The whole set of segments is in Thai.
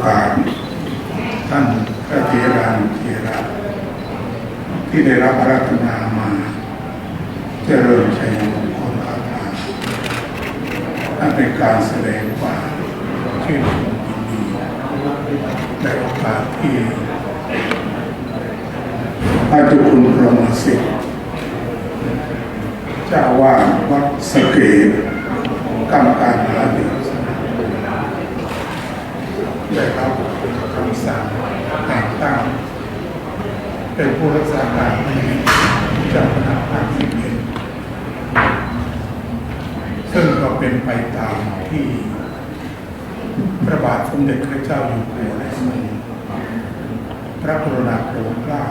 อกาส ท่านพระเถรานเถระที่ได้รับอาราธนามา เจริญชัยมงคลคาถานั่นเป็นการแสดงความชื่นชมยินดีในโอกาสที่พระจุคุณพรหมสิทธิ์เจ้าว่าวัดสเกตกรรมการหาดิษได้รับคำสั่งแต่งตั้ง เป็นผู้รักษาการเจ้าคณะภาคสิบเอ็ดซึ่งก็เป็นไปตามที่พระบาทสมเด็จพระเจ้าอยู่หัวและสมเด็จพระกรุณาโปรดเกล้า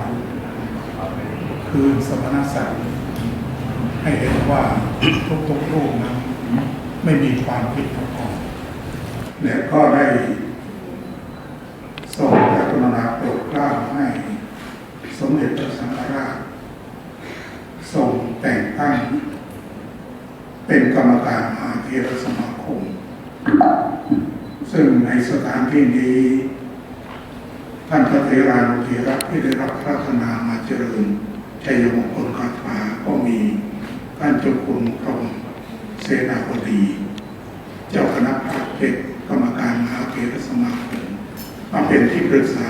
คืนสมณศักดิ์ให้เห็นว่าทุกๆรูปนั้นไม่มีความผิดมาก่อนเนี่ยก็ได้ส่งพระกรุณาโปรดเกล้าให้ สมเด็จพระสังฆราชส่งแต่งตั้ง เป็นกรรมการมหาเทรสมาคม ซึ่งในสถานที่นี้ท่านพระเทรานุเทระที่ได้รับพระราชนามาเจริญชัยมงคลคาถาก็มีท่านเจ้าคุณพรมเสนาบดี เจ้าคณะพระเป็ดกรรมการมหาเทรสมาคมมาเป็นที่ปรึกษา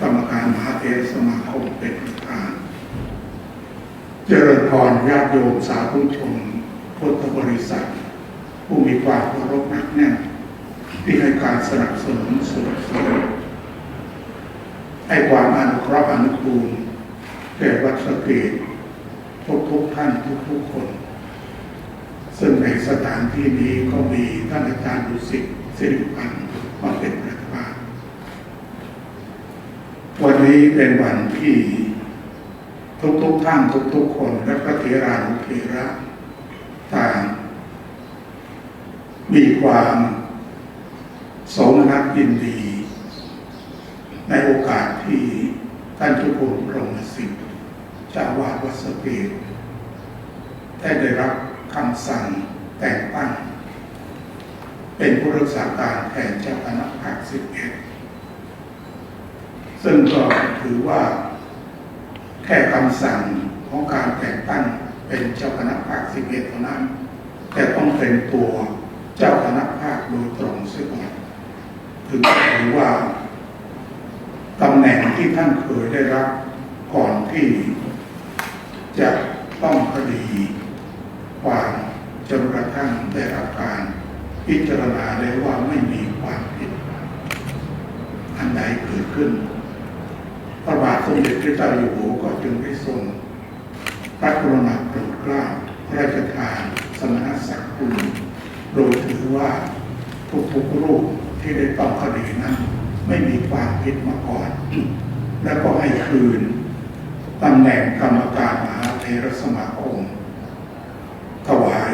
กรรมการมหาเทรสมาคมเป็นประธาน เจริญพรญาติโยมสาธุชนพุทธบริษัท ผู้มีความเคารพหนักแน่นที่ให้การสนับสนุนสนับสนุนให้ความอนุเคราะห์อนุคูลแก่วัดสเกตทุกทุกท่านทุกทุกคน ซึ่งในสถานที่นี้ก็มีท่านอาจารย์ดุสิตสิริพันธ์มาเป็นวั นี้เป็นวันที่ทุกๆท่านทุกๆคนและพระเถรานุเถระต่างมีความสมนัสยินดี ในโอกาสที่ท่านเจุคุณพรหมสิทธิ์จาวาวัสเกตได้ได้รับคำสั่งแต่งตั้ง เป็นผู้รักษาการแทนเจ้าคณะภาคสิบเอ็ด ซึ่งก็ถือว่าแค่คำสั่งของการแต่งตั้งเป็นเจ้าคณะภาคสิบเอ็ดเท่านั้น แต่ต้องเป็นตัวเจ้าคณะภาคโดยตรงเสียก่อนถึงถือว่าตำแหน่งที่ท่านเคยได้รับก่อนที่จะต้องคดีความจนกระทั่งได้รับการพิจารณาแล้วว่าไม่มีความผิด อันใดเกิดขึ้น ระบาทสมเด็จพระเจ้าอยู่หัวก็จึงได้ทรงพระกรุณาโปรดเกล้าพระราชทานสมณศักดิ์คุณโดยถือว่าทุกๆรูปที่ได้ต้องคดีนั้น ไม่มีความผิดมาก่อน และก็ให้คืนตำแหน่งกรรมการมหาเทรสมาคมถวาย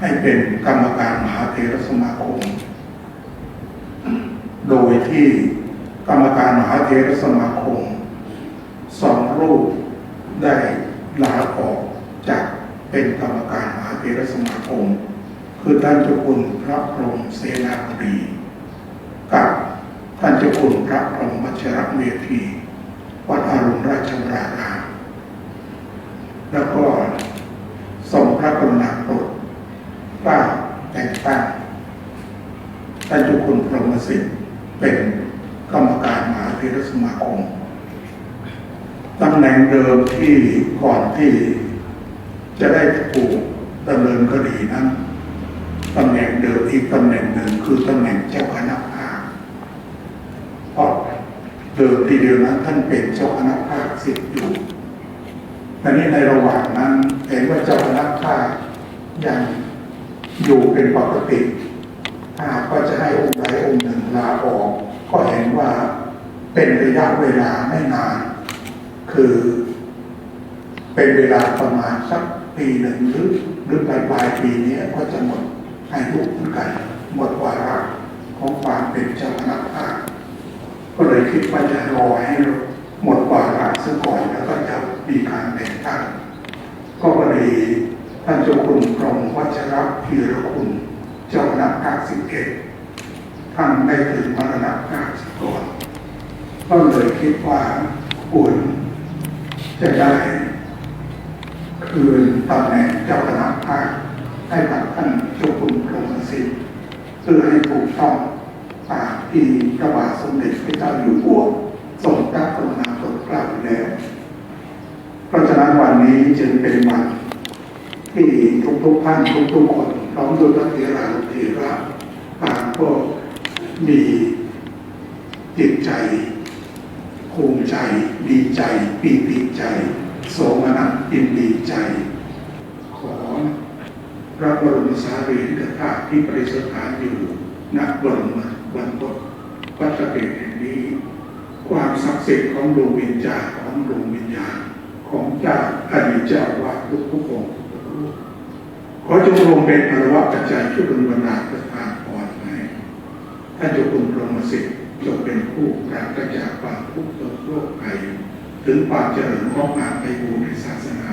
ให้เป็นกรรมการมหาเทรสมาคม โดยที่ กรรมการมหาเทรสมาคมสองรูปได้ลาออกจากเป็นกรรมการมหาเทรสมาคม คือท่านเจ้าคุณพระพรหมเสนาบดี กับท่านเจ้าคุณพระพรหมวัชรเมธีวัดอรุณราชวรารามแล้วก็ส่งพระกรุณาโปรดเกล้าแต่งตั้งท่านเจ้าคุณพรหมสิทธิ์เป็น กรรมการมหาเทรสมาคมตำแหน่งเดิมที่ก่อนที่จะได้ถูกดำเนินคดีนั้นตำแหน่งเดิมอีกตำแหน่งหนึ่งคือตำแหน่งเจ้าคณะภาคเพราะเดิมทีเดียวนั้นท่านเป็นเจ้าคณะภาคสิบอยู่แต่นี้ในระหว่างนั้นเห็นว่าเจ้าคณะภาคยังอยู่เป็นปกติหากว่าจะให้องค์ใดองค์หนึ่งลาออก ก็เห็นว่าเป็นระยะเวลาไม่นาน คือ เป็นเวลาประมาณสักปีหนึ่งหรือหรือปลายปลายปีนี้ก็จะหมดอายุเหมือนกันหมดวาระของความเป็นเจ้าคณะภาคก็เลยคิดว่าจะรอให้หมดวาระซะก่อนแล้วก็จะมีการแต่งตั้งก็เลยท่านเจ้าคุณพรมวัชรพีรคุณ เจ้าคณะภาคสิบเอ็ด ท่านได้ถึงมรณภาพก่อนก็เลยคิดว่าควรจะได้คืนตำแหน่งเจ้าคณะภาคให้กับท่านเจ้าคุณพรมสิทธิ์เพื่อให้ถูกต้องตามที่พระบาทสมเด็จพระเจ้าอยู่หัวทรงตั้งกรุณาโปรดเกล้าอยู่แล้วเพราะฉะนั้นวันนี้จึงเป็นวันที่ทุกๆท่านทุกๆคนพร้อมด้วยพระเถรานุเถระต่างก็ มีจิตใจภูมิใจ ดีใจปีติใจ โสมนัสยินดีใจ ขอพระบรมสารีริกธาตุที่ประดิษฐานอยู่ณบรมวันตกวัดสะเกดแห่งนี้ ความศักดิ์สิทธิ์ของดวงวิญญาณของดวงวิญญาณของเจ้าอดีตเจ้าวาดทุกทุกองขอจงรวมเป็นอรวะปัจจัยช่วยดลบันดาลประทานพรให้ ท่านเจ้าคุณพรหมสิทธิ์จงเป็นผู้ปราศจากความทุกข์โรคภัยถึงความเจริญของงานไปบูในศาสนา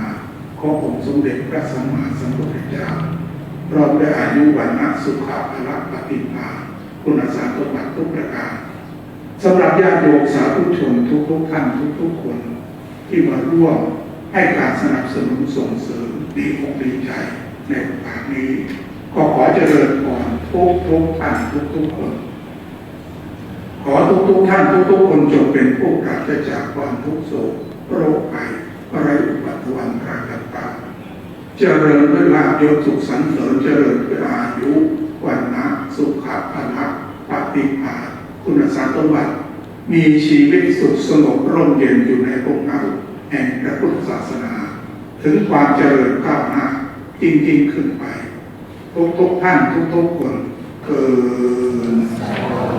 ขององค์สมเด็จพระสัมมาสัมพุทธเจ้าพร้อมด้วยอายุวันนะสุขะพละปฏิภาคุณสมบัติทุกประการสำหรับญาติโยมสาธุชนทุกๆท่านทุกๆคน ที่มาร่วมให้การสนับสนุนส่งเสริมดีอกดีใจในโอกาสนี้ก็ขอเจริญพรทุกทุกท่านทุกทุกคน ขอทุกทุกๆท่านทุกทุกๆคนจงเป็นผู้ปราศจากความทุกโศกโรคภัยอะไรอุบัติวันราต่างเจริญด้วยลาภยศสุขสันเสริญเจริญด้วยอายุวันนะสุขะพละปฏิภาคุณสมบัติมีชีวิตสุขสงบร่มเย็นอยู่ในองค์เงาแห่งพระพุทธศาสนา ถึงความเจริญก้าวหน้าจริงๆขึ้นไป ทุกๆท่านทุกๆคนเกิด